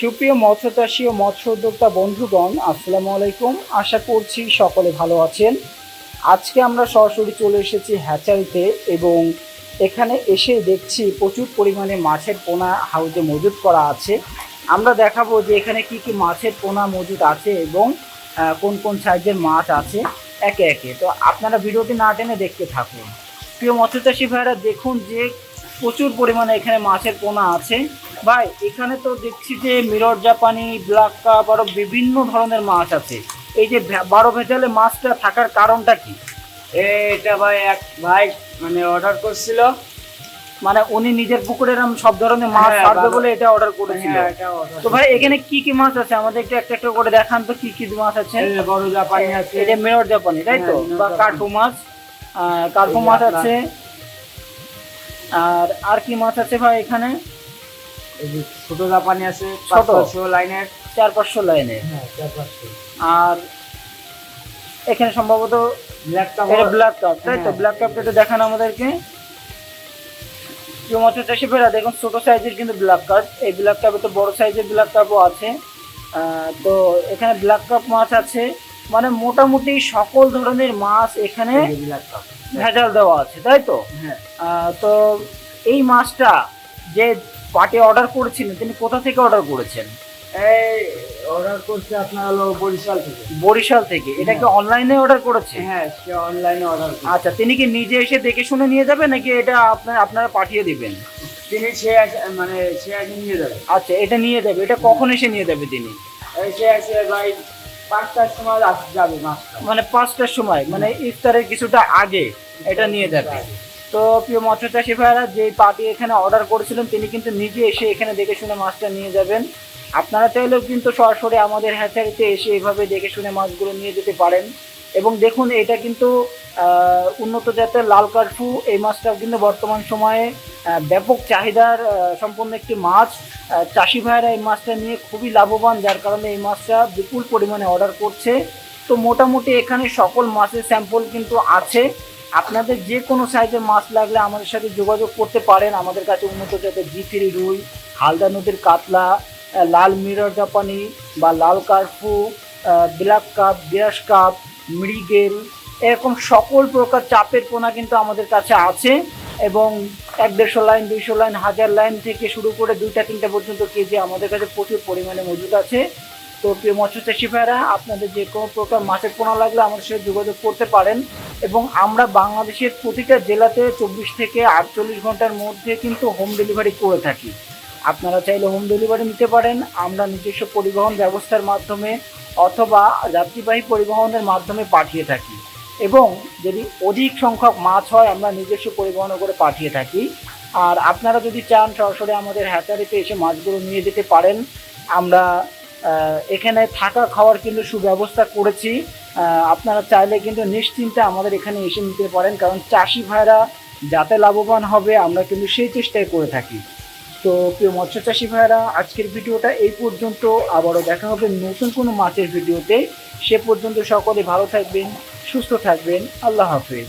সুপ্রিয় মৎস্য চাষী ও মৎস্য উদ্যোক্তা বন্ধুগণ, আসসালামু আলাইকুম। আশা করছি সকলে ভালো আছেন। আজকে আমরা সরাসরি চলে এসেছি হ্যাচারিতে এবং এখানে এসে দেখছি প্রচুর পরিমাণে মাছের পোনা হাউজে মজুত করা আছে। আমরা দেখাবো যে এখানে কি কি মাছের পোনা মজুদ আছে এবং কোন কোন সাইজের মাছ আছে একে একে। তো আপনারা ভিডিওটি না টেনে দেখতে থাকুন। প্রিয় মৎস্য চাষী ভাইরা, দেখুন যে প্রচুর পরিমাণে এখানে মাছের পোনা আছে। ভাই এখানে তো দেখছি যে মিরর জাপানি ব্ল্যাক কাপ আরও বিভিন্ন ধরনের মাছ আছে। এই যে বারো ভেজালে মাছটা থাকার কারণটা কি? এটা ভাই এক ভাই মানে অর্ডার করছিল। মানে উনি নিজের পুকুরে এরম সব ধরনের মাছ হ্যাঁ, ছাড়বে বলে এটা অর্ডার করেছিল। হ্যাঁ, তো ভাই এখানে কি কি মাছ আছে? আমাদের একটু একটা একটা করে দেখান তো কি কি মাছ আছে। বড় জাপানি আছে। এটা মিরর জাপানি তাই তো? হ্যাঁ, বা। কার্পু মাছ। কার্পু মাছ আছে। আর আর কি মাছ আছে ভাই এখানে? এই যে ছোট জাপানি আছে ছোট? পাঁচশো লাইনের। চার পাঁচশো লাইনে। হ্যাঁ চার পাঁচশো আর এখানে সম্ভবত ব্ল্যাক এটা ব্ল্যাক কাপ তাই তো। ব্ল্যাক কাপটা একটু দেখান আমাদেরকে। প্রিয় মৎস্য চাষি ভাইরা দেখুন ছোট সাইজের কিন্তু ব্ল্যাক কাপ এই ব্ল্যাক কাপে তো বড় সাইজের ব্ল্যাক কাপও আছে। তো এখানে ব্ল্যাক কাপ মাছ আছে। মানে মোটামুটি সকল ধরনের মাছ এখানে ভেজাল দেওয়া আছে তাই তো? হ্যাঁ। তো এই মাছটা যে পার্টি অর্ডার করেছিলেন তিনি কোথা থেকে অর্ডার করেছেন? এই অর্ডার করছে আপনার হলো বরিশাল থেকে। বরিশাল থেকে। এটা কি অনলাইনে অর্ডার করেছে? হ্যাঁ সে অনলাইনে অর্ডার আচ্ছা তিনি কি নিজে এসে দেখে শুনে নিয়ে যাবে নাকি এটা আপনার আপনারা পাঠিয়ে দিবেন? তিনি সে মানে সে আগে নিয়ে যাবে। আচ্ছা এটা নিয়ে যাবে। এটা কখন এসে নিয়ে যাবে তিনি? সে আসে ভাই পাঁচটার সময় যাবে মানে পাঁচটার সময় মানে ইফতারের কিছুটা আগে এটা নিয়ে যাবে। তো প্রিয় মৎস্য চাষি ভাইরা যে পার্টি এখানে অর্ডার করেছিলেন, তিনি কিন্তু নিজে এসে এখানে দেখে শুনে মাছটা নিয়ে যাবেন। আপনারা চাইলেও কিন্তু সরাসরি আমাদের হ্যাচারিতে এসে এভাবে দেখে শুনে মাছগুলো নিয়ে যেতে পারেন। এবং দেখুন, এটা কিন্তু উন্নত জাতের লাল কার্ফু। এই মাছটাও কিন্তু বর্তমান সময়ে ব্যাপক চাহিদার সম্পন্ন একটি মাছ। চাষি ভাইরা এই মাছটা নিয়ে খুবই লাভবান, যার কারণে এই মাছটা বিপুল পরিমাণে অর্ডার করছে। তো মোটামুটি এখানে সকল মাছের স্যাম্পল কিন্তু আছে। আপনাদের যে কোনো সাইজের মাছ লাগলে আমাদের সাথে যোগাযোগ করতে পারেন। আমাদের কাছে উন্নত জাতের জি থ্রি রুই, হালদা নদীর কাতলা লাল মিরর জাপানি বা লাল কার্ফু ব্ল্যাক কাপ বিরাস কাপ, মৃগেল, এরকম সকল প্রকার চাপের পোনা কিন্তু আমাদের কাছে আছে এবং এক দেড়শো লাইন, দুইশো লাইন, হাজার লাইন থেকে শুরু করে দুইটা তিনটা পর্যন্ত কেজি আমাদের কাছে প্রচুর পরিমাণে মজুদ আছে। তো প্রিয় মৎস্য চাষি ভাইরা আপনাদের যে কোনো প্রকার মাছের পোনা লাগলে আমাদের সাথে যোগাযোগ করতে পারেন এবং আমরা বাংলাদেশের প্রতিটা জেলাতে চব্বিশ থেকে আটচল্লিশ ঘণ্টার মধ্যে কিন্তু হোম ডেলিভারি করে থাকি। আপনারা চাইলে হোম ডেলিভারি নিতে পারেন। আমরা নিজস্ব পরিবহন ব্যবস্থার মাধ্যমে অথবা যাত্রীবাহী পরিবহনের মাধ্যমে পাঠিয়ে থাকি এবং যদি অধিক সংখ্যক মাছ হয়, আমরা নিজস্ব পরিবহন করে পাঠিয়ে থাকি। আর আপনারা যদি চান, সরাসরি আমাদের হ্যাচারিতে এসে মাছগুলো নিয়ে যেতে পারেন। আমরা এখানে থাকা খাওয়ার কিন্তু সুব্যবস্থা করেছি। আপনারা চাইলে কিন্তু নিশ্চিন্তে আমাদের এখানে এসে নিতে পারেন, কারণ চাষি ভাইরা যাতে লাভবান হবে, আমরা কিন্তু সেই চেষ্টাই করে থাকি। তো প্রিয় মৎস্য চাষি ভাইরা, আজকের ভিডিওটা এই পর্যন্ত। আবারও দেখা হবে নতুন কোনো মাছের ভিডিওতে। সে পর্যন্ত সকলে ভালো থাকবেন, সুস্থ থাকবেন। আল্লাহ হাফেজ।